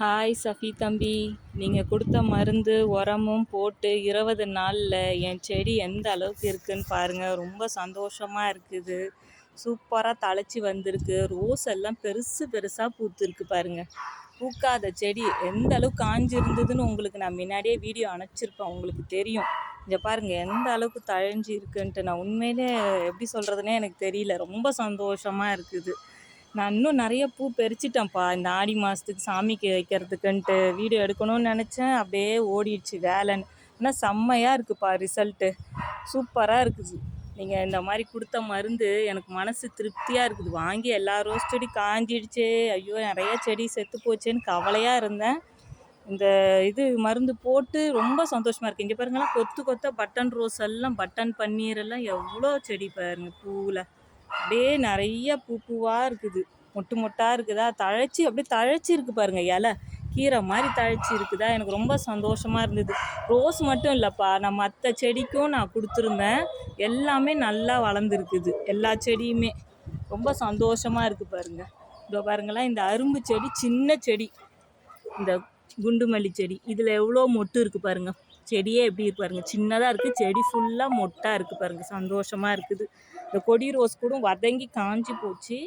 Hi Safi தம்பி. நீங்கள் கொடுத்த மருந்து உரமும் போட்டு இருபது நாளில் என் செடி எந்த அளவுக்கு இருக்குன்னு பாருங்கள் ரொம்ப சந்தோஷமாக இருக்குது. சூப்பராக தழைச்சி வந்திருக்கு. ரோஸ் எல்லாம் பெருசு பெருசாக பூத்துருக்கு பாருங்கள் பூக்காத செடி எந்த அளவுக்கு காஞ்சிருந்ததுன்னு உங்களுக்கு நான் முன்னாடியே வீடியோ அனுப்பிச்சிருப்பேன். உங்களுக்கு தெரியும். இங்கே பாருங்கள் எந்த அளவுக்கு தழைஞ்சி இருக்குன்ட்டு நான் உண்மையிலே எப்படி சொல்கிறதுனே எனக்கு தெரியல. ரொம்ப சந்தோஷமாக இருக்குது. நான் இன்னும் நிறைய பூ பறிச்சிட்டேன்ப்பா. இந்த ஆடி மாதத்துக்கு சாமிக்கு வைக்கிறதுக்குன்ட்டு வீடியோ எடுக்கணும்னு நினச்சேன். அப்படியே ஓடிடுச்சு வேலைன்னு. ஆனால் செம்மையாக இருக்குப்பா ரிசல்ட்டு சூப்பராக இருக்குது. நீங்கள் இந்த மாதிரி கொடுத்த மருந்து எனக்கு மனசு திருப்தியாக இருக்குது. வாங்கி எல்லா ரோஸ் செடி காஞ்சிடுச்சே. ஐயோ நிறையா செடி செத்து போச்சேன்னு கவலையாக இருந்தேன். இந்த இது மருந்து போட்டு ரொம்ப சந்தோஷமாக இருக்குது இங்கே பாருங்களா கொத்து கொத்த பட்டன் ரோஸ் எல்லாம் பட்டன் பன்னீர் எல்லாம் எவ்வளோ செடி பாருங்க பூவில். அப்படியே நிறைய பூ பூவாக இருக்குது. மொட்டு மொட்டாக இருக்குதா? தழைச்சி அப்படியே தழைச்சி இருக்கு பாருங்க இலை. கீரை மாதிரி தழைச்சி இருக்குதா? எனக்கு ரொம்ப சந்தோஷமாக இருந்தது. ரோஸ் மட்டும் இல்லைப்பா நான் மற்ற செடிக்கும் நான் கொடுத்துருந்தேன். எல்லாமே நல்லா வளர்ந்துருக்குது. எல்லா செடியுமே. ரொம்ப சந்தோஷமாக இருக்குது பாருங்க. இதோ பாருங்களேன் இந்த அரும்பு செடி சின்ன செடி. இந்த குண்டு மல்லி செடி. இதில் எவ்வளோ மொட்டு இருக்குது பாருங்க. செடியே எப்படி இருக்கு பாருங்கள் சின்னதாக இருக்குது செடி ஃபுல்லாக மொட்டாக இருக்குது பாருங்கள் சந்தோஷமாக இருக்குது. இந்த கொடி ரோஸ் கூட வதங்கி காஞ்சி போச்சு.